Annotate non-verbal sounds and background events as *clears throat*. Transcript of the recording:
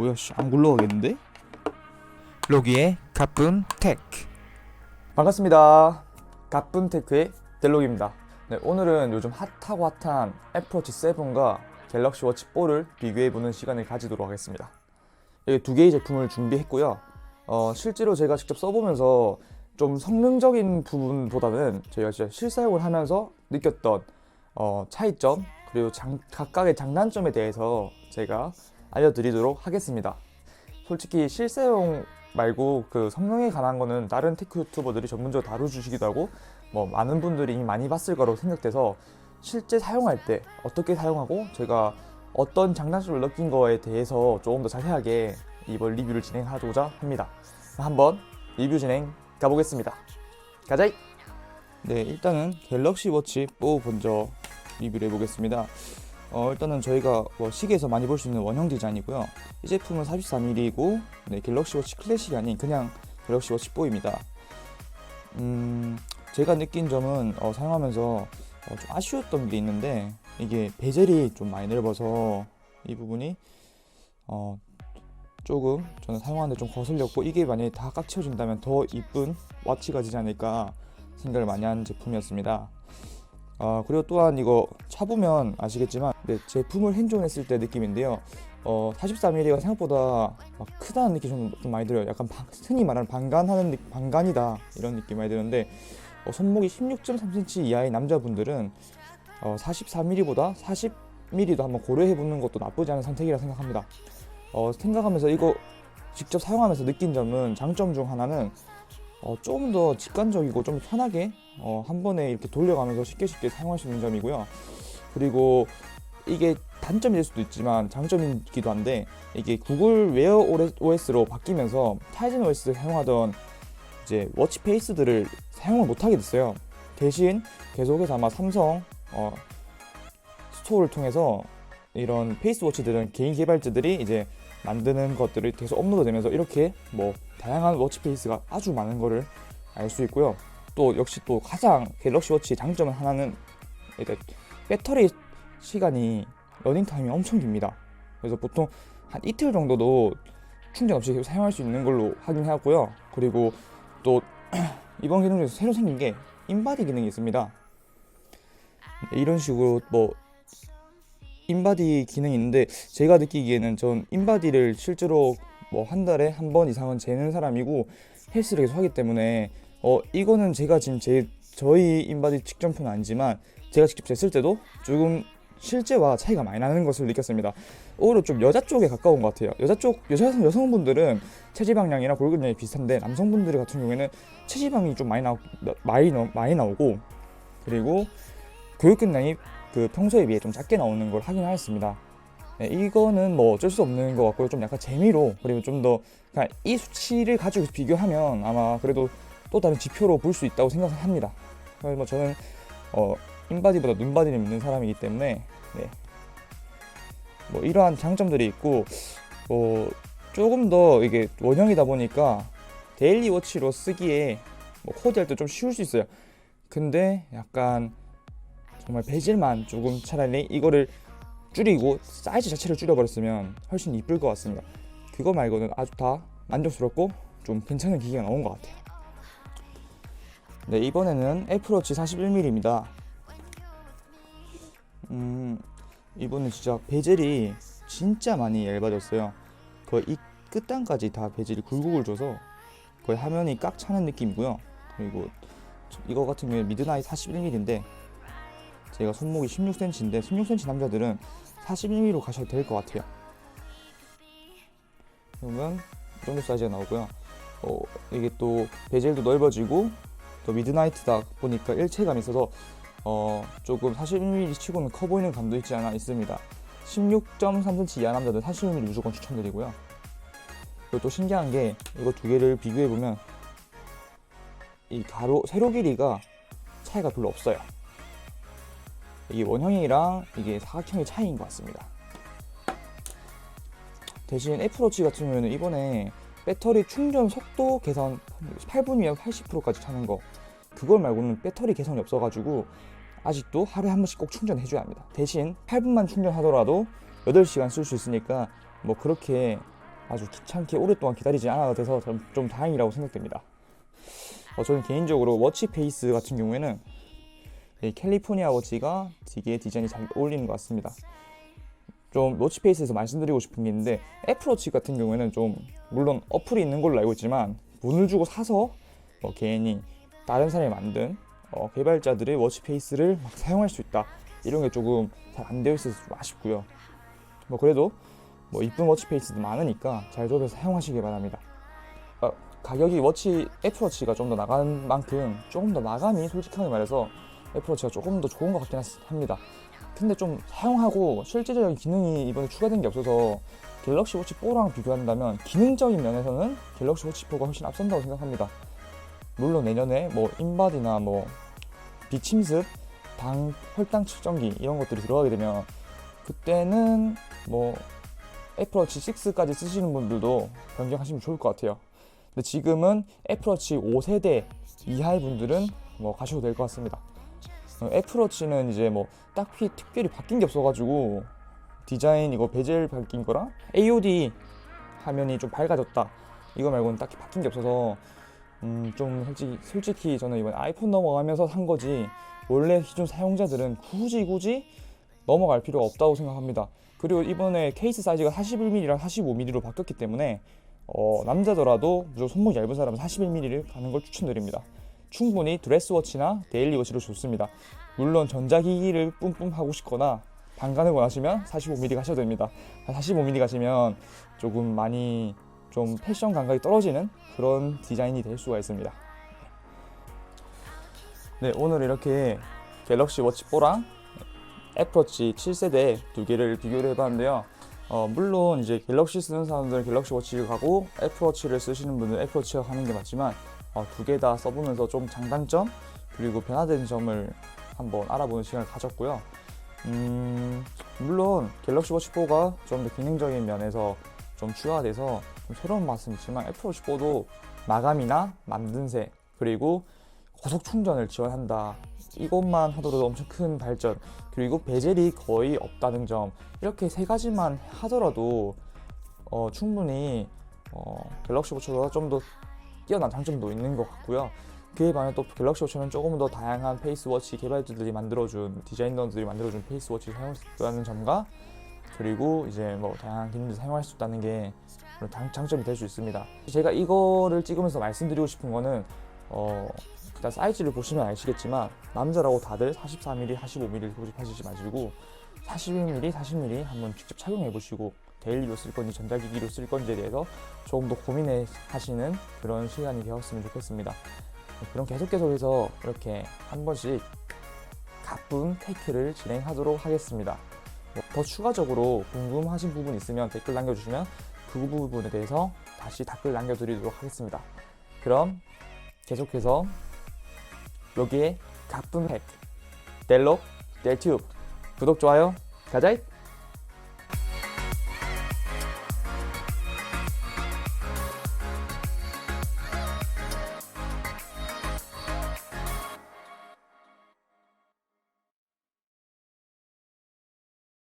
뭐야 씨, 안 굴러가겠는데? 로기의 가쁜 테크 반갑습니다. 가뿐테크의 델록입니다. 네, 오늘은 요즘 핫하고 핫한 애플워치 7과 갤럭시 워치 4를 비교해보는 시간을 가지도록 하겠습니다. 이두 개의 제품을 준비했고요. 어, 실제로 제가 직접 써보면서 좀 성능적인 부분보다는 저희가 진짜 실사용을 하면서 느꼈던 어, 차이점 그리고 장- 각각의 장단점에 대해서 제가 알려드리도록 하겠습니다. 솔직히 실사용 말고 그 성능에 관한 거는 다른 테크 유튜버들이 전문적으로 다뤄주시기도 하고 뭐 많은 분들이 이미 많이 봤을 거라고 생각돼서 실제 사용할 때 어떻게 사용하고 제가 어떤 장단점을 느낀 거에 대해서 조금 더 자세하게 이번 리뷰를 진행하고자 합니다. 한번 리뷰 진행 가보겠습니다. 가자이! 네 일단은 갤럭시 워치 4 먼저 리뷰를 해보겠습니다 어, 일단은 저희가 뭐 시계에서 많이 볼 수 있는 원형 디자인이고요 이 제품은 43mm이고 네, 갤럭시 워치 클래식이 아닌 그냥 갤럭시 워치 4입니다 음, 제가 느낀 점은 어, 사용하면서 어, 좀 아쉬웠던 게 있는데 이게 베젤이 좀 많이 넓어서 이 부분이 어, 조금 저는 사용하는데 좀 거슬렸고 이게 만약에 다 꽉 채워진다면 더 이쁜 와치가 되지 않을까 생각을 많이 한 제품이었습니다. 아 그리고 또한 이거 차보면 아시겠지만 네, 제품을 핸즈온했을 때 느낌인데요. 어 43mm가 생각보다 막 크다는 느낌이 좀, 좀 많이 들어요. 약간 방- 흔히 말하는 반간하는 느- 반간이다 이런 느낌 많이 드는데 어, 손목이 16.3cm 이하의 남자분들은 어, 44mm보다 40mm도 한번 고려해보는 것도 나쁘지 않은 선택이라 생각합니다. 어, 생각하면서 이거 직접 사용하면서 느낀 점은 장점 중 하나는 어, 조금 더 직관적이고 좀 편하게 어, 한 번에 이렇게 돌려가면서 쉽게 쉽게 사용할 수 있는 점이고요. 그리고 이게 단점이 될 수도 있지만 장점이기도 한데 이게 구글 웨어 OS로 바뀌면서 타이즌 OS 사용하던 이제 워치 페이스들을 사용을 못하게 됐어요. 대신 계속해서 아마 삼성 어, 스토어를 통해서 이런 페이스 워치들은 개인 개발자들이 이제 만드는 것들을 계속 업로드되면서 이렇게 뭐 다양한 워치 페이스가 아주 많은 거를 알 수 있고요. 또 역시 또 가장 갤럭시 워치의 장점은 하나는 일단 배터리 시간이 러닝 타임이 엄청 깁니다. 그래서 보통 한 이틀 정도도 충전 없이 계속 사용할 수 있는 걸로 확인하고요. 그리고 또 *clears throat* 이번 기능 중에서 새로 생긴 게 인바디 기능이 있습니다. 이런 식으로 뭐 인바디 기능이 있는데 제가 느끼기에는 전 인바디를 실제로 뭐 한 달에 한 번 이상은 재는 사람이고 헬스를 계속 하기 때문에 어 이거는 제가 지금 제 저희 인바디 측정표는 아니지만 제가 직접 쟀을 때도 조금 실제와 차이가 많이 나는 것을 느꼈습니다. 오히려 좀 여자 쪽에 가까운 것 같아요. 여자 쪽 여자 여성분들은 체지방량이나 골격량이 비슷한데 남성분들 같은 경우에는 체지방이 좀 많이 나오 많이 나 많이 나오고 그리고 골격량이 그 평소에 비해 좀 작게 나오는 걸 확인하였습니다. 네, 이거는 뭐 어쩔 수 없는 것 같고요. 좀 약간 재미로 그리고 좀 더 그냥 이 수치를 가지고 비교하면 아마 그래도 또 다른 지표로 볼 수 있다고 생각합니다. 뭐 저는 어, 인바디보다 눈바디를 믿는 사람이기 때문에 네. 뭐 이러한 장점들이 있고 뭐 조금 더 이게 원형이다 보니까 데일리 워치로 쓰기에 뭐 코디할 때 좀 쉬울 수 있어요. 근데 약간 정말 베젤만 조금 차라리 이거를 줄이고 사이즈 자체를 줄여버렸으면 훨씬 이쁠 것 같습니다. 그거 말고는 아주 다 만족스럽고 좀 괜찮은 기기가 나온 것 같아요. 네 이번에는 애플워치 41mm입니다. 음 이번엔 진짜 베젤이 진짜 많이 얇아졌어요. 거의 이 끝단까지 다 베젤이 굴곡을 줘서 거의 화면이 꽉 차는 느낌이고요. 그리고 저- 이거 같은 경우에 미드나잇 41mm인데 제가 손목이 16cm인데 16cm 남자들은 41mm로 가셔도 될 것 같아요. 그러면 이 정도 사이즈가 나오고요. 어, 이게 또 베젤도 넓어지고 또 미드나이트다 보니까 일체감이 있어서 어, 조금 41mm 치고는 커 보이는 감도 있지 않아 있습니다. 16.3cm 이하 남자들 41mm 무조건 추천드리고요. 그리고 또 신기한 게 이거 두 개를 비교해 보면 이 가로 세로 길이가 차이가 별로 없어요. 이게 원형이랑 이게 사각형의 차이인 것 같습니다. 대신 애플워치 같은 경우에는 이번에 배터리 충전 속도 개선 8분이면 80%까지 차는 거 그걸 말고는 배터리 개선이 없어가지고 아직도 하루에 한 번씩 꼭 충전해줘야 합니다. 대신 8분만 충전하더라도 8시간 쓸 수 있으니까 뭐 그렇게 아주 귀찮게 오랫동안 기다리지 않아도 돼서 좀, 좀 다행이라고 생각됩니다. 어, 저는 개인적으로 워치 페이스 같은 경우에는 이 캘리포니아 워치가 되게 디자인이 잘 어울리는 것 같습니다. 좀 워치 페이스에서 말씀드리고 싶은 게 있는데 애플워치 같은 경우에는 좀 물론 어플이 있는 걸로 알고 있지만 돈을 주고 사서 뭐 괜히 다른 사람이 만든 어, 개발자들의 워치 페이스를 막 사용할 수 있다 이런 게 조금 잘 안 되어 있어서 좀 아쉽고요. 뭐 그래도 뭐 이쁜 워치 페이스도 많으니까 잘 조합해서 사용하시기 바랍니다. 어, 가격이 워치 애플워치가 좀 더 나간 만큼 조금 더 마감이 솔직하게 말해서 애플 워치가 조금 더 좋은 것 같긴 합니다. 근데 좀 사용하고 실질적인 기능이 이번에 추가된 게 없어서 갤럭시 워치 4랑 비교한다면 기능적인 면에서는 갤럭시 워치 4가 훨씬 앞선다고 생각합니다. 물론 내년에 뭐 인바디나 뭐 비침습, 방 혈당 측정기 이런 것들이 들어가게 되면 그때는 뭐 애플워치 6까지 쓰시는 분들도 변경하시면 좋을 것 같아요. 근데 지금은 애플워치 5세대 이하의 분들은 뭐 가셔도 될 것 같습니다. 어, 애플워치는 이제 뭐 딱히 특별히 바뀐 게 없어가지고 디자인 이거 베젤 바뀐 거랑 AOD 화면이 좀 밝아졌다 이거 말고는 딱히 바뀐 게 없어서 음 좀 솔직히 솔직히 저는 이번 아이폰 넘어가면서 산 거지 원래 기존 사용자들은 굳이 굳이 넘어갈 필요가 없다고 생각합니다. 그리고 이번에 케이스 사이즈가 41mm랑 45mm로 바뀌었기 때문에 어, 남자더라도 무조건 손목이 얇은 사람은 41mm를 가는 걸 추천드립니다. 충분히 드레스워치나 데일리워치로 좋습니다. 물론 전자기기를 뿜뿜 하고 싶거나 방간을 원하시면 45mm 가셔도 됩니다. 45mm 가시면 조금 많이 좀 패션 감각이 떨어지는 그런 디자인이 될 수가 있습니다. 네, 오늘 이렇게 갤럭시 워치 4랑 애플워치 7세대 두 개를 비교를 해봤는데요. 어, 물론 이제 갤럭시 쓰는 사람들은 갤럭시 워치를 가고 애플워치를 쓰시는 분들은 애플워치가 가는 게 맞지만 어, 두 개 다 써보면서 좀 장단점 그리고 변화된 점을 한번 알아보는 시간을 가졌고요. 음, 물론 갤럭시 워치 4가 좀 더 기능적인 면에서 좀 추가돼서 좀 새로운 맛은 있지만 애플 워치 4도 마감이나 만듦새 그리고 고속 충전을 지원한다. 이것만 하더라도 엄청 큰 발전 그리고 베젤이 거의 없다는 점 이렇게 세 가지만 하더라도 어, 충분히 어, 갤럭시 워치보다 좀더 뛰어난 장점도 있는 것 같고요. 그에 반해 또 갤럭시 워치는 조금 더 다양한 페이스워치 개발자들이 만들어준 디자이너들이 만들어준 페이스워치를 사용할 수 있다는 점과 그리고 이제 뭐 다양한 기능들 사용할 수 있다는 게 장, 장점이 될 수 있습니다. 제가 이거를 찍으면서 말씀드리고 싶은 거는 어 일단 사이즈를 보시면 아시겠지만 남자라고 다들 44mm, 45mm 고집하시지 마시고 41mm, 40mm 한번 직접 착용해 보시고 데일리로 쓸 건지 전자기기로 쓸 건지에 대해서 조금 더 고민해 하시는 그런 시간이 되었으면 좋겠습니다. 그럼 계속 계속해서 이렇게 한 번씩 가쁜 테이크를 진행하도록 하겠습니다. 뭐더 추가적으로 궁금하신 부분 있으면 댓글 남겨주시면 그 부분에 대해서 다시 댓글 남겨드리도록 하겠습니다. 그럼 계속해서 여기에 가쁜 팩 델록 델튜브 구독 좋아요 가자잇